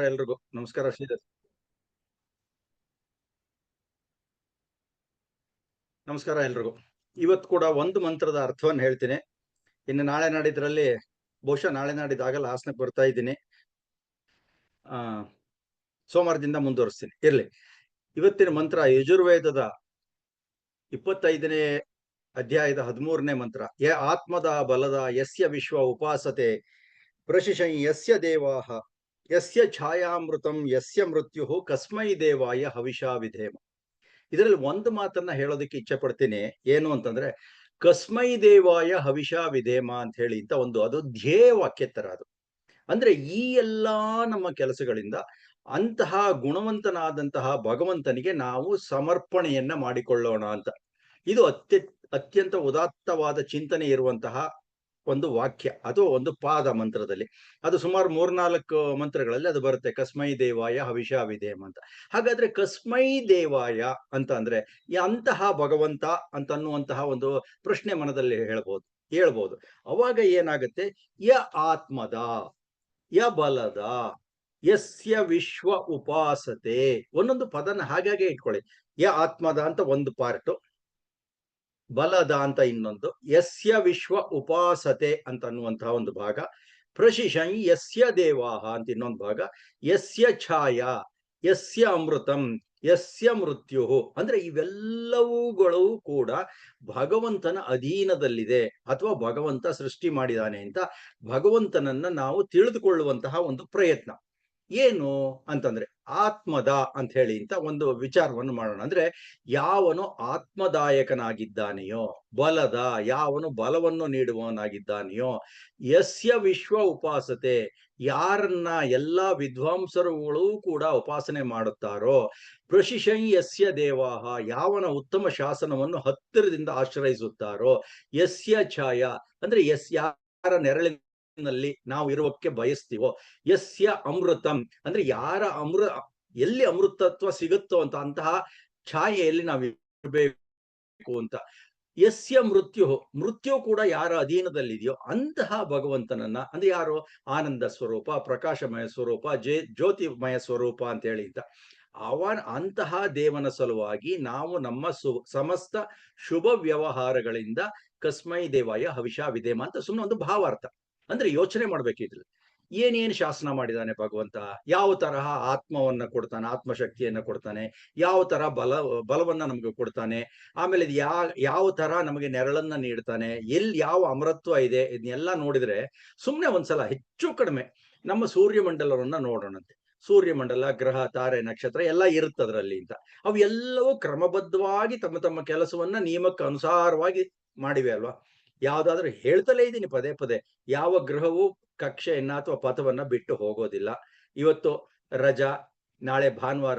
ಎಲ್ರಿಗೂ ನಮಸ್ಕಾರ ಶ್ರೀಧರ್ ನಮಸ್ಕಾರ ಎಲ್ರಿಗೂ. ಇವತ್ತು ಕೂಡ ಒಂದು ಮಂತ್ರದ ಅರ್ಥವನ್ನು ಹೇಳ್ತೀನಿ. ಇನ್ನು ನಾಳೆ ನಾಡಿದ್ರಲ್ಲಿ, ಬಹುಶಃ ನಾಳೆ ನಾಡಿದಾಗಲ್ಲ ಹಾಸನಕ್ಕೆ ಬರ್ತಾ ಇದ್ದೀನಿ. ಆ, ಸೋಮವಾರದಿಂದ ಮುಂದುವರಿಸ್ತೀನಿ. ಇರ್ಲಿ. ಇವತ್ತಿನ ಮಂತ್ರ ಯಜುರ್ವೇದದ ಇಪ್ಪತ್ತೈದನೇ ಅಧ್ಯಾಯದ ಹದಿಮೂರನೇ ಮಂತ್ರ. ಯ ಆತ್ಮದ ಬಲದ ಯಸ್ಯ ವಿಶ್ವ ಉಪಾಸತೆ, ಪ್ರಶಿಶೈ ಯಸ್ಯ ದೇವಾಹ. ಯಸ್ಯ ಛಾಯಾಮೃತಂ ಯಸ್ಯ ಮೃತ್ಯು ಕಸ್ಮೈ ದೇವಾಯ ಹವಿಷಾ ವಿಧೇಮ ಇದರಲ್ಲಿ ಒಂದು ಮಾತನ್ನ ಹೇಳೋದಕ್ಕೆ ಇಚ್ಛೆ ಪಡ್ತೀನಿ ಏನು ಅಂತಂದ್ರೆ, ಕಸ್ಮೈ ದೇವಾಯ ಹವಿಷಾ ವಿಧೇಮ ಅಂತ ಹೇಳಿ ಅಂತ ಒಂದು ಅದು ಧ್ಯೇಯ ವಾಕ್ಯ ತರ ಅದು. ಅಂದ್ರೆ ಈ ಎಲ್ಲಾ ನಮ್ಮ ಕೆಲಸಗಳಿಂದ ಅಂತಹ ಗುಣವಂತನಾದಂತಹ ಭಗವಂತನಿಗೆ ನಾವು ಸಮರ್ಪಣೆಯನ್ನ ಮಾಡಿಕೊಳ್ಳೋಣ ಅಂತ. ಇದು ಅತ್ಯ ಅತ್ಯಂತ ಉದಾತ್ತವಾದ ಚಿಂತನೆ ಇರುವಂತಹ ಒಂದು ವಾಕ್ಯ ಅಥವಾ ಒಂದು ಪಾದ ಮಂತ್ರದಲ್ಲಿ. ಅದು ಸುಮಾರು ಮೂರ್ನಾಲ್ಕು ಮಂತ್ರಗಳಲ್ಲಿ ಅದು ಬರುತ್ತೆ. ಕಸ್ಮೈ ದೇವಾಯ ಹವಿಷಾ ಅಂತ. ಹಾಗಾದ್ರೆ ಕಸ್ಮೈ ದೇವಾಯ ಅಂತ ಅಂದ್ರೆ ಅಂತಹ ಭಗವಂತ ಅಂತ ಅನ್ನುವಂತಹ ಒಂದು ಪ್ರಶ್ನೆ ಮನದಲ್ಲಿ ಹೇಳ್ಬೋದು ಹೇಳ್ಬೋದು. ಅವಾಗ ಏನಾಗುತ್ತೆ? ಯ ಆತ್ಮದ, ಯ ಬಲದ, ಯಸ್ಯ ವಿಶ್ವ ಉಪಾಸತೆ. ಒಂದೊಂದು ಪದನ ಹಾಗಾಗಿ ಇಟ್ಕೊಳ್ಳಿ. ಯ ಆತ್ಮದ ಅಂತ ಒಂದು ಪಾರ್ಟ್ ಬಲದ ಅಂತ ಇನ್ನೊಂದು. ಯಸ್ಯ ವಿಶ್ವ ಉಪಾಸತೆ ಅಂತ ಅನ್ನುವಂತಹ ಒಂದು ಭಾಗ. ಪ್ರಶಿಷಂ ಯಸ್ಯ ದೇವಾಹ ಅಂತ ಇನ್ನೊಂದು ಭಾಗ. ಯಸ್ಯ ಛಾಯಾ, ಯಸ್ಯ ಅಮೃತಂ, ಯಸ್ಯ ಮೃತ್ಯು ಅಂದ್ರೆ ಇವೆಲ್ಲವುಗಳು ಕೂಡ ಭಗವಂತನ ಅಧೀನದಲ್ಲಿದೆ ಅಥವಾ ಭಗವಂತ ಸೃಷ್ಟಿ ಮಾಡಿದಾನೆ ಅಂತ ಭಗವಂತನನ್ನ ನಾವು ತಿಳಿದುಕೊಳ್ಳುವಂತಹ ಒಂದು ಪ್ರಯತ್ನ. ಏನು ಅಂತಂದ್ರೆ ಆತ್ಮದ ಅಂತ ಹೇಳಿ ಅಂತ ಒಂದು ವಿಚಾರವನ್ನು ಮಾಡೋಣ. ಅಂದ್ರೆ ಯಾವನು ಆತ್ಮದಾಯಕನಾಗಿದ್ದಾನೆಯೋ, ಬಲದ, ಯಾವನು ಬಲವನ್ನು ನೀಡುವವನಾಗಿದ್ದಾನೆಯೋ, ಯಸ್ಯ ವಿಶ್ವ ಉಪಾಸತೆ, ಯಾರನ್ನ ಎಲ್ಲಾ ವಿದ್ವಾಂಸರುಗಳು ಕೂಡ ಉಪಾಸನೆ ಮಾಡುತ್ತಾರೋ ಪ್ರಶಿಷಂ ಯಸ್ಯ ದೇವಾಹ, ಯಾವನ ಉತ್ತಮ ಶಾಸನವನ್ನು ಹತ್ತಿರದಿಂದ ಆಶ್ರಯಿಸುತ್ತಾರೋ, ಯಸ್ಯ ಛಾಯ, ಅಂದ್ರೆ ಯಸ್, ಯಾರ ನೆರಳಿನ ನಲ್ಲಿ ನಾವು ಇರುವಕ್ಕೆ ಬಯಸ್ತೀವೋ? ಯಸ್ಯ ಅಮೃತಂ. ಅಂದ್ರೆ ಯಾರ ಅಮೃ, ಎಲ್ಲಿ ಅಮೃತತ್ವ ಸಿಗುತ್ತೋ ಅಂತ, ಅಂತಹ ಛಾಯೆಯಲ್ಲಿ ನಾವು ಇರಬೇಕು ಅಂತ. ಯಸ್ಯ ಮೃತ್ಯು ಮೃತ್ಯು ಕೂಡ ಯಾರ ಅಧೀನದಲ್ಲಿದೆಯೋ ಅಂತಹ ಭಗವಂತನನ್ನ, ಅಂದ್ರೆ ಯಾರು? ಆನಂದ ಸ್ವರೂಪ, ಪ್ರಕಾಶಮಯ ಸ್ವರೂಪ, ಜೇ, ಜ್ಯೋತಿಮಯ ಸ್ವರೂಪ ಅಂತ ಹೇಳಿ ಅಂತ. ಅವನ, ಅಂತಹ ದೇವನ ಸಲುವಾಗಿ ನಾವು ನಮ್ಮ ಸು, ಸಮಸ್ತ ಶುಭ ವ್ಯವಹಾರಗಳಿಂದ ಕಸ್ಮೈ ದೇವಾಯ ಹವಿಷಾ ವಿಧೇಮ ಅಂತ ಸುಮ್ಮನೆ ಒಂದು ಭಾವಾರ್ಥ. ಅಂದ್ರೆ ಯೋಚನೆ ಮಾಡ್ಬೇಕಿದ್ರಲ್ಲಿ. ಏನೇನು ಶಾಸನ ಮಾಡಿದಾನೆ ಭಗವಂತ? ಯಾವ ತರಹ ಆತ್ಮವನ್ನ ಕೊಡ್ತಾನೆ, ಆತ್ಮಶಕ್ತಿಯನ್ನ ಕೊಡ್ತಾನೆ, ಯಾವ ತರ ಬಲ, ಬಲವನ್ನ ನಮ್ಗೆ ಕೊಡ್ತಾನೆ, ಆಮೇಲೆ ಯಾ, ಯಾವ ತರ ನಮಗೆ ನೆರಳನ್ನ ನೀಡ್ತಾನೆ ಎಲ್ಲಿ ಯಾವ ಅಮರತ್ವ ಇದೆ, ಇದನ್ನೆಲ್ಲ ನೋಡಿದ್ರೆ ಸುಮ್ನೆ ಒಂದ್ಸಲ ಹೆಚ್ಚು ಕಡಿಮೆ ನಮ್ಮ ಸೂರ್ಯಮಂಡಲವನ್ನ ನೋಡೋಣಂತೆ. ಸೂರ್ಯಮಂಡಲ, ಗ್ರಹ, ತಾರೆ, ನಕ್ಷತ್ರ ಎಲ್ಲ ಇರುತ್ತೆ ಅದರಲ್ಲಿ ಅಂತ. ಅವು ಎಲ್ಲವೂ ಕ್ರಮಬದ್ಧವಾಗಿ ತಮ್ಮ ತಮ್ಮ ಕೆಲಸವನ್ನ ನಿಯಮಕ್ಕೆ ಅನುಸಾರವಾಗಿ ಮಾಡಿವೆ ಅಲ್ವಾ? ಯಾವ್ದಾದ್ರು ಹೇಳ್ತಲೇ ಇದ್ದೀನಿ ಪದೇ ಪದೇ. ಯಾವ ಗ್ರಹವು ಕಕ್ಷೆಯನ್ನ ಅಥವಾ ಪಥವನ್ನ ಬಿಟ್ಟು ಹೋಗೋದಿಲ್ಲ. ಇವತ್ತು ರಜಾ, ನಾಳೆ ಭಾನುವಾರ,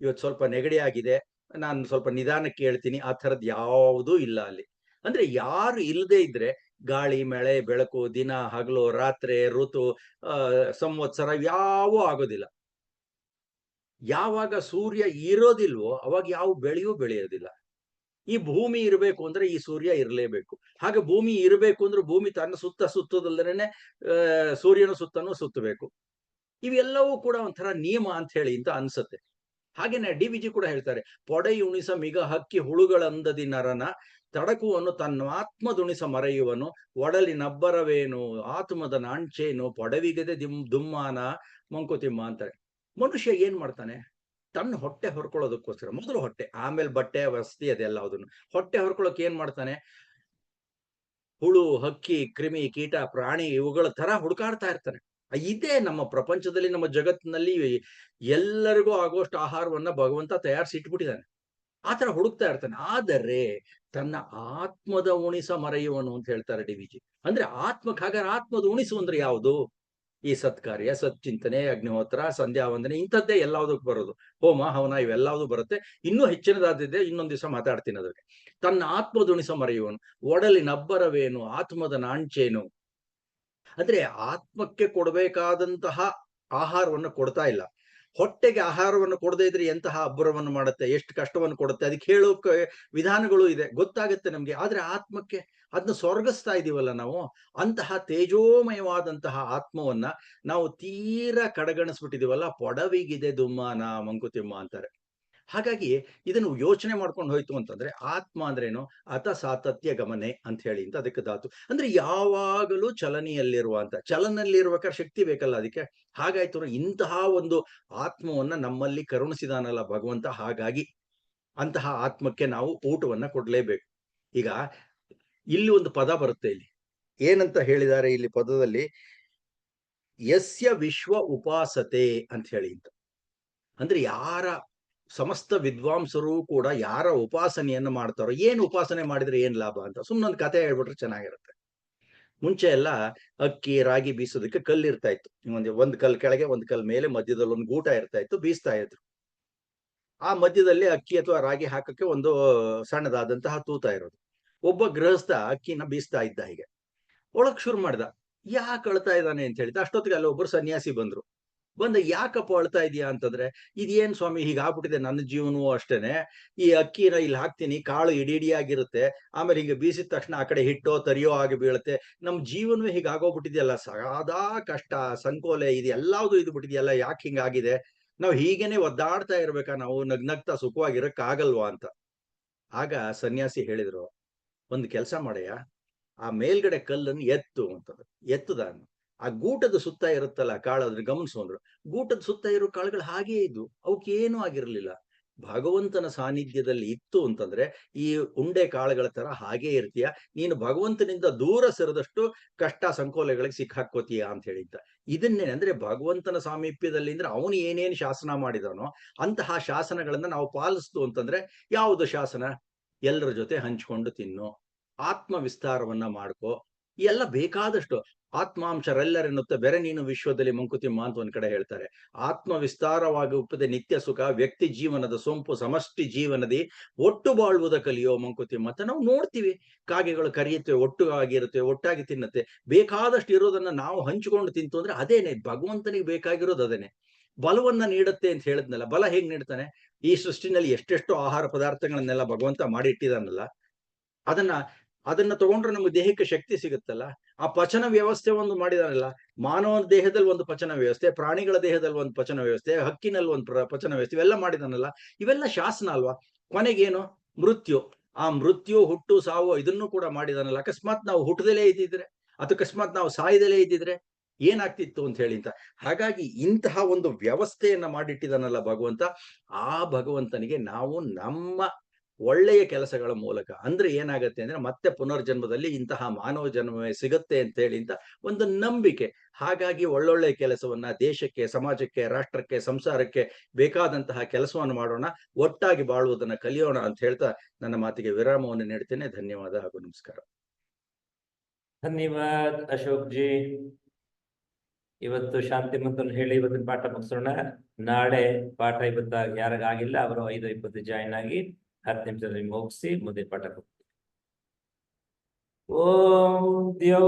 ಇವತ್ತು ಸ್ವಲ್ಪ ನೆಗಡಿ ಆಗಿದೆ, ನಾನು ಸ್ವಲ್ಪ ನಿಧಾನಕ್ಕೆ ಹೇಳ್ತೀನಿ, ಆ ಥರದ್ದು ಯಾವುದೂ ಇಲ್ಲ ಅಲ್ಲಿ. ಅಂದ್ರೆ ಯಾರು ಇಲ್ಲದೆ ಇದ್ರೆ ಗಾಳಿ, ಮಳೆ, ಬೆಳಕು, ದಿನ, ಹಗಲು, ರಾತ್ರಿ, ಋತು ಸಂವತ್ಸರ ಯಾವೂ ಆಗೋದಿಲ್ಲ. ಯಾವಾಗ ಸೂರ್ಯ ಇರೋದಿಲ್ವೋ, ಅವಾಗ ಯಾವ ಬೆಳೆಯೂ ಬೆಳೆಯೋದಿಲ್ಲ. ಈ ಭೂಮಿ ಇರಬೇಕು ಅಂದ್ರೆ ಈ ಸೂರ್ಯ ಇರಲೇಬೇಕು. ಹಾಗೆ ಭೂಮಿ ಇರಬೇಕು ಅಂದ್ರೆ ಭೂಮಿ ತನ್ನ ಸುತ್ತ ಸುತ್ತದಲ್ದೇನೆ ಸೂರ್ಯನ ಸುತ್ತನೂ ಸುತ್ತಬೇಕು. ಇವೆಲ್ಲವೂ ಕೂಡ ಒಂಥರ ನಿಯಮ ಅಂತ ಹೇಳಿ ಅಂತ ಅನ್ಸುತ್ತೆ. ಹಾಗೇನೆ ಡಿ ವಿಜಿ ಕೂಡ ಹೇಳ್ತಾರೆ ಪೊಡೆಯುಣಿಸ ಮಿಗ ಹಕ್ಕಿ ಹುಳುಗಳಂದದಿ ನರನ, ತಡಕುವನು ತನ್ನ ಆತ್ಮದುಣಿಸ ಮರೆಯುವನು, ಒಡಲಿ ನಬ್ಬರವೇನು, ಆತ್ಮದ ನಾಂಚೇನು ಪೊಡವಿಗದೆ ದಿಮ್, ದುಮ್ಮಾನ, ಮಂಕುತಿಮ್ಮ ಅಂತಾರೆ. ಮನುಷ್ಯ ಏನ್ ಮಾಡ್ತಾನೆ? ತನ್ನ ಹೊಟ್ಟೆ ಹೊರ್ಕೊಳ್ಳೋದಕ್ಕೋಸ್ಕರ, ಮೊದಲು ಹೊಟ್ಟೆ, ಆಮೇಲೆ ಬಟ್ಟೆ, ವಸತಿ ಅದೆಲ್ಲ ಅದನ್ನು. ಹೊಟ್ಟೆ ಹೊರ್ಕೊಳ್ಳೋಕೆ ಏನ್ ಮಾಡ್ತಾನೆ? ಹುಳು, ಹಕ್ಕಿ, ಕ್ರಿಮಿ, ಕೀಟ, ಪ್ರಾಣಿ ಇವುಗಳ ತರ ಹುಡುಕಾಡ್ತಾ ಇರ್ತಾನೆ. ಇದೇ ನಮ್ಮ ಪ್ರಪಂಚದಲ್ಲಿ, ನಮ್ಮ ಜಗತ್ತಿನಲ್ಲಿ ಎಲ್ಲರಿಗೂ ಆಗೋಷ್ಟು ಆಹಾರವನ್ನ ಭಗವಂತ ತಯಾರಿಸಿ ಇಟ್ಬಿಟ್ಟಿದ್ದಾನೆ. ಆತರ ಹುಡುಕ್ತಾ ಇರ್ತಾನೆ. ಆದರೆ ತನ್ನ ಆತ್ಮದ ಉಣಿಸ ಮರೆಯುವನು ಅಂತ ಹೇಳ್ತಾರೆ ಡಿ ವಿಜಿ ಅಂದ್ರೆ ಆತ್ಮಕ್ಕಾಗ ಆತ್ಮದ ಉಣಿಸು ಅಂದ್ರೆ ಯಾವುದು? ಈ ಸತ್ಕಾರ್ಯ ಸತ್ಚಿಂತನೆ ಅಗ್ನಿಹೋತ್ರ ಸಂಧ್ಯಾ ವಂದನೆ ಇಂಥದ್ದೇ ಎಲ್ಲದಕ್ಕೂ ಬರೋದು. ಹೋಮ, ಹವನ ಇವೆಲ್ಲವೂ ಬರುತ್ತೆ. ಇನ್ನೂ ಹೆಚ್ಚಿನದಾದಿದೆ ಇನ್ನೊಂದು ದಿವಸ ಮಾತಾಡ್ತೀನಿ ಅದಕ್ಕೆ ತನ್ನ ಆತ್ಮದುಣಿಸ ಮರೆಯುವನು. ಒಡಲಿ ನಬ್ಬರವೇನು ಆತ್ಮದ ನಾಂಚೇನು? ಅಂದ್ರೆ ಆತ್ಮಕ್ಕೆ ಕೊಡಬೇಕಾದಂತಹ ಆಹಾರವನ್ನು ಕೊಡ್ತಾ ಇಲ್ಲ. ಹೊಟ್ಟೆಗೆ ಆಹಾರವನ್ನು ಕೊಡದೇ ಇದ್ರೆ ಎಂತಹ ಅಬ್ಬರವನ್ನು ಮಾಡುತ್ತೆ, ಎಷ್ಟು ಕಷ್ಟವನ್ನು ಕೊಡುತ್ತೆ, ಅದಕ್ಕೆ ಹೇಳೋಕೆ ವಿಧಾನಗಳು ಇದೆ, ಗೊತ್ತಾಗುತ್ತೆ ನಮ್ಗೆ. ಆದ್ರೆ ಆತ್ಮಕ್ಕೆ ಅದನ್ನ ಸ್ವರ್ಗಿಸ್ತಾ ಇದೀವಲ್ಲ ನಾವು, ಅಂತಹ ತೇಜೋಮಯವಾದಂತಹ ಆತ್ಮವನ್ನ ನಾವು ತೀರಾ ಕಡೆಗಣಿಸ್ಬಿಟ್ಟಿದೀವಲ್ಲ, ಪೊಡವಿಗಿದೆ ದುಮ್ಮಾನ ಮಂಕುತಿಮ್ಮ ಅಂತಾರೆ. ಹಾಗಾಗಿ ಇದನ್ನು ಯೋಚನೆ ಮಾಡ್ಕೊಂಡು ಹೋಯ್ತು ಅಂತಂದ್ರೆ ಆತ್ಮ ಅಂದ್ರೇನು? ಅತ ಸಾತತ್ಯ ಗಮನೆ ಅಂತ ಹೇಳಿ ಅಂತ ಅದಕ್ಕೆ ಧಾತು. ಅಂದ್ರೆ ಯಾವಾಗಲೂ ಚಲನೆಯಲ್ಲಿರುವ ಅಂತ ಚಲನಲ್ಲಿರ್ಬೇಕಾದ್ರೆ ಶಕ್ತಿ ಬೇಕಲ್ಲ ಅದಕ್ಕೆ? ಹಾಗಾಯ್ತು ಇಂತಹ ಒಂದು ಆತ್ಮವನ್ನ ನಮ್ಮಲ್ಲಿ ಕರುಣಿಸಿದಾನಲ್ಲ ಭಗವಂತ, ಹಾಗಾಗಿ ಅಂತಹ ಆತ್ಮಕ್ಕೆ ನಾವು ಊಟವನ್ನ ಕೊಡ್ಲೇಬೇಕು. ಈಗ ಇಲ್ಲಿ ಒಂದು ಪದ ಬರುತ್ತೆ ಇಲ್ಲಿ. ಏನಂತ ಹೇಳಿದ್ದಾರೆ ಇಲ್ಲಿ ಪದದಲ್ಲಿ? ಯಸ್ಯ ವಿಶ್ವ ಉಪಾಸತೆ ಅಂತ ಹೇಳಿ ಅಂತ. ಅಂದ್ರೆ ಯಾರ ಸಮಸ್ತ ವಿದ್ವಾಂಸರು ಕೂಡ ಯಾರ ಉಪಾಸನೆಯನ್ನು ಮಾಡ್ತಾರೋ, ಏನ್ ಉಪಾಸನೆ ಮಾಡಿದ್ರೆ ಏನ್ ಲಾಭ ಅಂತ ಸುಮ್ಮನೊಂದು ಕತೆ ಹೇಳ್ಬಿಟ್ರೆ ಚೆನ್ನಾಗಿರುತ್ತೆ. ಮುಂಚೆ ಎಲ್ಲ ಅಕ್ಕಿ, ರಾಗಿ ಬೀಸೋದಕ್ಕೆ ಕಲ್ಲು ಇರ್ತಾ ಇತ್ತು. ಒಂದು ಒಂದು ಕಲ್ ಕೆಳಗೆ, ಒಂದು ಕಲ್ ಮೇಲೆ, ಮಧ್ಯದಲ್ಲಿ ಒಂದು ಗೂಟ ಇರ್ತಾ ಇತ್ತು, ಬೀಸ್ತಾ ಇದ್ರು. ಆ ಮಧ್ಯದಲ್ಲಿ ಅಕ್ಕಿ ಅಥವಾ ರಾಗಿ ಹಾಕಕ್ಕೆ ಒಂದು ಸಣ್ಣದಾದಂತಹ ತೂತ ಇರೋದು. ಒಬ್ಬ ಗೃಹಸ್ಥ ಅಕ್ಕಿನ ಬೀಸ್ತಾ ಇದ್ದ ಹೀಗೆ. ಒಳಗ್ ಶುರು ಮಾಡ್ದ, ಯಾಕೆ ಅಳ್ತಾ ಇದ್ದಾನೆ ಅಂತ ಹೇಳಿದ, ಅಷ್ಟೊತ್ತಿಗೆ ಅಲ್ಲಿ ಒಬ್ಬರು ಸನ್ಯಾಸಿ ಬಂದ್ರು. ಬಂದ ಯಾಕಪ್ಪ ಅಳ್ತಾ ಇದೀಯಾ ಅಂತಂದ್ರೆ, ಇದೇನ್ ಸ್ವಾಮಿ ಹೀಗಾಗ್ಬಿಟ್ಟಿದೆ ನನ್ನ ಜೀವನವೂ ಅಷ್ಟೇನೆ, ಈ ಅಕ್ಕಿನ ಇಲ್ಲಿ ಹಾಕ್ತೀನಿ, ಕಾಳು ಇಡಿ ಇಡಿಯಾಗಿರುತ್ತೆ ಆಮೇಲೆ ಹಿಂಗೆ ಬೀಸಿದ ತಕ್ಷಣ ಆ ಕಡೆ ಹಿಟ್ಟೋ, ತರಿಯೋ ಆಗಿ ಬೀಳುತ್ತೆ. ನಮ್ ಜೀವನವೇ ಹೀಗಾಗೋಗ್ಬಿಟ್ಟಿದೆಯಲ್ಲ ಸಾದಾ ಕಷ್ಟ, ಸಂಕೋಲೆ, ಇದು ಎಲ್ಲಾವುದು ಇದು ಬಿಟ್ಟಿದೆಯಲ್ಲ, ಯಾಕೆ ಹಿಂಗಾಗಿದೆ ನಾವು ಹೀಗೇನೆ ಒದ್ದಾಡ್ತಾ ಇರ್ಬೇಕಾ ನಾವು, ನಗ್ನಗ್ತಾ ಸುಖವಾಗಿರಕ್ ಆಗಲ್ವಾ ಅಂತ. ಆಗ ಸನ್ಯಾಸಿ ಹೇಳಿದ್ರು, ಒಂದು ಕೆಲಸ ಮಾಡಯ್ಯ ಆ ಮೇಲ್ಗಡೆ ಕಲ್ಲನ್ನು ಎತ್ತು ಅಂತಂದ್ರು. ಎತ್ತದ? ಆ ಗೂಟದ ಸುತ್ತ ಇರುತ್ತಲ್ಲ ಕಾಳು ಅದ್ರ ಗಮನಿಸು ಅಂದ್ರು. ಗೂಟದ ಸುತ್ತ ಇರೋ ಕಾಳುಗಳು ಹಾಗೇ ಇದ್ವು. ಏನೂ ಆಗಿರ್ಲಿಲ್ಲ. ಭಗವಂತನ ಸಾನ್ನಿಧ್ಯದಲ್ಲಿ ಇತ್ತು ಅಂತಂದ್ರೆ ಈ ಉಂಡೆ ಕಾಳುಗಳ ತರ ಹಾಗೇ ಇರ್ತೀಯ. ನೀನು ಭಗವಂತನಿಂದ ದೂರ ಸರಿದಷ್ಟು ಕಷ್ಟ ಸಂಕೋಲೆಗಳಿಗೆ ಸಿಕ್ಕಾಕೋತೀಯ ಅಂತ ಹೇಳಿದ್ದ. ಇದನ್ನೇ ಅಂದ್ರೆ ಭಗವಂತನ ಸಾಮೀಪ್ಯದಲ್ಲಿ ಅಂದ್ರೆ ಅವನು ಏನೇನು ಶಾಸನ ಮಾಡಿದಾನೋ ಅಂತಹ ಶಾಸನಗಳನ್ನ ನಾವು ಪಾಲಿಸ್ತು ಅಂತಂದ್ರೆ ಯಾವುದು ಶಾಸನ? ಎಲ್ಲರ ಜೊತೆ ಹಂಚ್ಕೊಂಡು ತಿನ್ನು. ಆತ್ಮ ವಿಸ್ತಾರವನ್ನ ಮಾಡ್ಕೋ. ಎಲ್ಲ ಬೇಕಾದಷ್ಟು ಆತ್ಮಾಂಶರೆಲ್ಲರೆನ್ನುತ್ತೆ ಬೆರೆ ನೀನು ವಿಶ್ವದಲ್ಲಿ ಮಂಕುತಿಮ್ಮ ಅಂತ ಒಂದ್ ಕಡೆ ಹೇಳ್ತಾರೆ. ಆತ್ಮ ವಿಸ್ತಾರವಾಗಿ ಉಪ್ಪದೆ ನಿತ್ಯ ಸುಖ, ವ್ಯಕ್ತಿ ಜೀವನದ ಸೊಂಪು, ಸಮಷ್ಟಿ ಜೀವನದಿ, ಒಟ್ಟು ಬಾಳುವುದ ಕಲಿಯೋ ಮಂಕುತಿಮ್ಮ ಅಂತ ನಾವು ನೋಡ್ತೀವಿ, ಕಾಗೆಗಳು ಕರಿಯುತ್ತವೆ ಒಟ್ಟು ಆಗಿರುತ್ತೆ, ಒಟ್ಟಾಗಿ ತಿನ್ನತ್ತೆ. ಬೇಕಾದಷ್ಟು ಇರೋದನ್ನ ನಾವು ಹಂಚಿಕೊಂಡು ತಿಂತು ಅಂದ್ರೆ ಅದೇನೆ, ಭಗವಂತನಿಗೆ ಬೇಕಾಗಿರೋದು ಅದೇನೆ. ಬಲವನ್ನ ನೀಡುತ್ತೆ ಅಂತ ಹೇಳಿದ್ನಲ್ಲ, ಬಲ ಹೇಗ್ ನೀಡ್ತಾನೆ? ಈ ಸೃಷ್ಟಿನಲ್ಲಿ ಎಷ್ಟೆಷ್ಟು ಆಹಾರ ಪದಾರ್ಥಗಳನ್ನೆಲ್ಲ ಭಗವಂತ ಮಾಡಿ ಇಟ್ಟಿದಾನಲ್ಲ ಅದನ್ನ ಅದನ್ನ ತಗೊಂಡ್ರೆ ನಮ್ಗೆ ದೇಹಕ್ಕೆ ಶಕ್ತಿ ಸಿಗುತ್ತಲ್ಲ? ಆ ಪಚನ ವ್ಯವಸ್ಥೆ ಒಂದು ಮಾಡಿದಾನಲ್ಲ, ಮಾನವ ದೇಹದಲ್ಲಿ ಒಂದು ಪಚನ ವ್ಯವಸ್ಥೆ, ಪ್ರಾಣಿಗಳ ದೇಹದಲ್ಲಿ ಒಂದು ಪಚನ ವ್ಯವಸ್ಥೆ, ಹಕ್ಕಿನಲ್ಲಿ ಒಂದು ಪಚನ ವ್ಯವಸ್ಥೆ, ಇವೆಲ್ಲ ಮಾಡಿದಾನಲ್ಲ. ಇವೆಲ್ಲ ಶಾಸನ ಅಲ್ವಾ? ಕೊನೆಗೇನು? ಮೃತ್ಯು. ಆ ಮೃತ್ಯು, ಹುಟ್ಟು, ಸಾವು ಇದನ್ನು ಕೂಡ ಮಾಡಿದಾನಲ್ಲ. ಅಕಸ್ಮಾತ್ ನಾವು ಹುಟ್ಟದಲ್ಲೇ ಇದ್ದಿದ್ರೆ ಅಥವಾ ಅಕಸ್ಮಾತ್ ನಾವು ಸಾಯದಲ್ಲೇ ಇದ್ದಿದ್ರೆ ಏನಾಗ್ತಿತ್ತು ಅಂತ ಹೇಳಿ ಅಂತ. ಹಾಗಾಗಿ ಇಂತಹ ಒಂದು ವ್ಯವಸ್ಥೆಯನ್ನ ಮಾಡಿಟ್ಟಿದಾನಲ್ಲ ಭಗವಂತ. ಆ ಭಗವಂತನಿಗೆ ನಾವು ನಮ್ಮ ಒಳ್ಳೆಯ ಕೆಲಸಗಳ ಮೂಲಕ. ಅಂದ್ರೆ ಏನಾಗತ್ತೆ ಅಂದ್ರೆ ಮತ್ತೆ ಪುನರ್ಜನ್ಮದಲ್ಲಿ ಇಂತಹ ಮಾನವ ಜನ್ಮವೇ ಸಿಗುತ್ತೆ ಅಂತ ಹೇಳಿ ಅಂತ ಒಂದು ನಂಬಿಕೆ. ಹಾಗಾಗಿ ಒಳ್ಳೊಳ್ಳೆ ಕೆಲಸವನ್ನ ದೇಶಕ್ಕೆ, ಸಮಾಜಕ್ಕೆ, ರಾಷ್ಟ್ರಕ್ಕೆ, ಸಂಸಾರಕ್ಕೆ ಬೇಕಾದಂತಹ ಕೆಲಸವನ್ನು ಮಾಡೋಣ, ಒಟ್ಟಾಗಿ ಬಾಳುವುದನ್ನ ಕಲಿಯೋಣ ಅಂತ ಹೇಳ್ತಾ ನನ್ನ ಮಾತಿಗೆ ವಿರಾಮವನ್ನು ನೀಡ್ತೇನೆ. ಧನ್ಯವಾದ ಹಾಗೂ ನಮಸ್ಕಾರ. ಧನ್ಯವಾದ ಅಶೋಕ್ ಜಿ ಇವತ್ತು ಶಾಂತಿ ಮಂತ್ರನ ಹೇಳಿ ಇವತ್ತಿನ ಪಾಠ ಮುಗಿಸೋಣ. ನಾಳೆ ಪಾಠ ಇವತ್ತ ಯಾರಿಗಾಗಿಲ್ಲ ಅವರು ಐದು ಇಪ್ಪತ್ತು ಜಾಯಿನ್ ಆಗಿ ಹತ್ತು ನಿಮಿಷದಲ್ಲಿ ಮುಗಿಸಿ ಮುಂದಿನ ಪಾಠ ಓಂ ದ್ಯೌ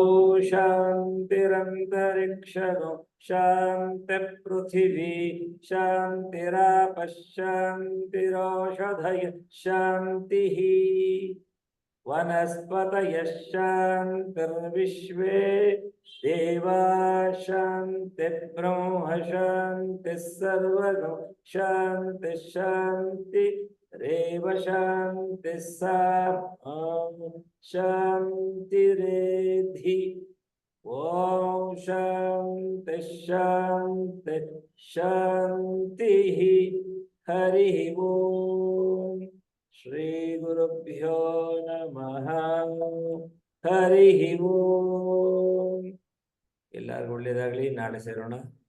ಶಾಂತಿರಂತರಿಕ್ಷರು ಶಾಂತಿ ಪೃಥಿವೀ ಶಾಂತಿರಾಪ ಶಾಂತಿರೋಷಧಯ ಶಾಂತಿ वनस्पतयः शान्तिर्विश्वे देवा शान्तिर्ब्रह्म शान्तिः सर्वगो शान्तिः शान्ति ರೇವ ಶಾಂತಿ ಶಾಂತಿರೇಧಿ ಓಂ ಶಾಂತಿ ಶಾಂತಿ ಶಾಂತಿ ಹರಿ ಓಂ ಶ್ರೀ ಗುರುಭ್ಯೋ ನಮಃ ಹರಿ ಓಂ ಎಲ್ಲರಿಗೂ ಒಳ್ಳೇದಾಗ್ಲಿ, ನಾಳೆ ಸೇರೋಣ.